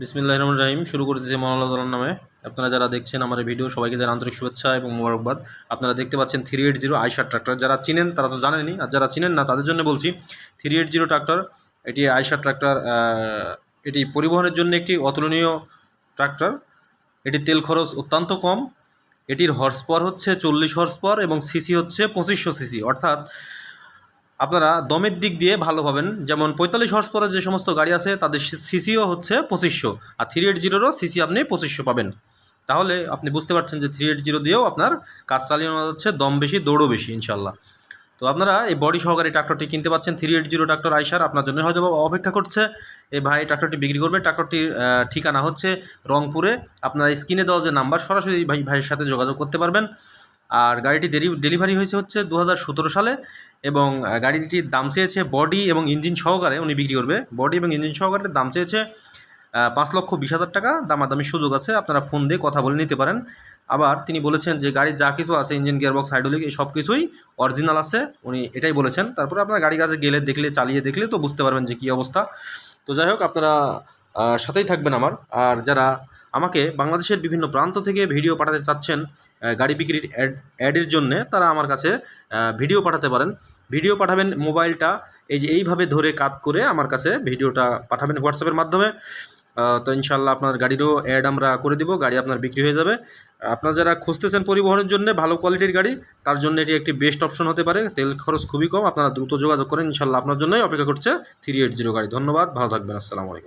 বিসমিল্লাহ রহমান রাহিম। শুরু করতেছি মহাল্লাহ নামে। আপনারা যারা দেখছেন আমার এই ভিডিও, সবাইকে যারা আন্তরিক শুভেচ্ছা এবং মোবারকবাদ। আপনারা দেখতে পাচ্ছেন three eight zero Eicher tractor. যারা চিনেন, তারা তো জানেনই। আর যারা চিনেন না, তাদের জন্য বলছি, থ্রি এইট জিরো ট্রাক্টর, এটি আইসার ট্রাক্টর এটি পরিবহনের জন্য একটি অতুলনীয় ট্রাক্টর। এটি তেল খরচ অত্যন্ত কম। এটির হর্স পাওয়ার হচ্ছে চল্লিশ হর্স পাওয়ার এবং সিসি হচ্ছে পঁচিশশো সিসি অর্থাৎ আপনারা দমের দিক দিয়ে ভালো পাবেন। যেমন পঁয়তাল্লিশ হর্স পরে যে সমস্ত গাড়ি আছে, তাদের সিসিও হচ্ছে পঁচিশশো। আর থ্রি এইট জিরোরও সিসি আপনি পঁচিশশো পাবেন। তাহলে আপনি বুঝতে পারছেন যে থ্রি এইট জিরো দিয়েও আপনার কাজ চালিয়ে নেওয়া যাচ্ছে দম বেশি, দৌড়ও বেশি ইনশাল্লাহ তো আপনারা এই বডি সহকারী ট্রাক্টরটি কিনতে পাচ্ছেন। থ্রি এইট জিরো ট্রাক্টর আইসার আপনার জন্য হয়তো অপেক্ষা করছে। এই ভাই ট্রাক্টরটি বিক্রি করবে। ট্রাক্টরটির ঠিকানা হচ্ছে রংপুরে। আপনার স্ক্রিনে দেওয়া যে নাম্বার, সরাসরি ভাই ভাইয়ের সাথে যোগাযোগ করতে পারবেন। আর গাড়িটি ডেলিভারি হয়েছে হচ্ছে দু হাজার সতেরো সালে এবং গাড়িটির দাম চেয়েছে বডি এবং ইঞ্জিন সহকারে উনি বিক্রি করবে। বডি এবং ইঞ্জিন সহকারে দাম চেয়েছে পাঁচ লক্ষ বিশ হাজার টাকা। দামাদামির সুযোগ আছে, আপনারা ফোন দিয়ে কথা বলে নিতে পারেন। আবার তিনি বলেছেন যে গাড়ির যা কিছু আছে, ইঞ্জিন, গিয়ারবক্স, হাইড্রোলিক, এই সব কিছুই অরিজিনাল আছে, উনি এটাই বলেছেন। তারপরে আপনার গাড়ি কাছে গেলে, দেখলে, চালিয়ে দেখলে তো বুঝতে পারবেন যে কী অবস্থা। তো যাই হোক, আপনারা সাথেই থাকবেন আমার। আর যারা আমাকে বাংলাদেশের বিভিন্ন প্রান্ত থেকে ভিডিও পাঠাতে চাচ্ছেন গাড়ি বিক্রির অ্যাড অ্যাডের জন্যে তারা আমার কাছে ভিডিও পাঠাতে পারেন। ভিডিও পাঠাবেন মোবাইলটা, এই যে এইভাবে ধরে কাত করে আমার কাছে ভিডিওটা পাঠাবেন হোয়াটসঅ্যাপের মাধ্যমে। তো ইনশাল্লাহ আপনার গাড়িরও অ্যাড আমরা করে দিব, গাড়ি আপনার বিক্রি হয়ে যাবে। আপনারা যারা খুঁজতেছেন পরিবহনের জন্য ভালো কোয়ালিটির গাড়ি, তার জন্য এটি একটি বেস্ট অপশন হতে পারে। তেল খরচ খুবই কম, আপনারা দ্রুত যোগাযোগ করেন ইনশাল্লাহ আপনার জন্যই অপেক্ষা করছে থ্রি এইট জিরো গাড়ি। ধন্যবাদ, ভালো থাকবেন, আসসালামু আলাইকুম।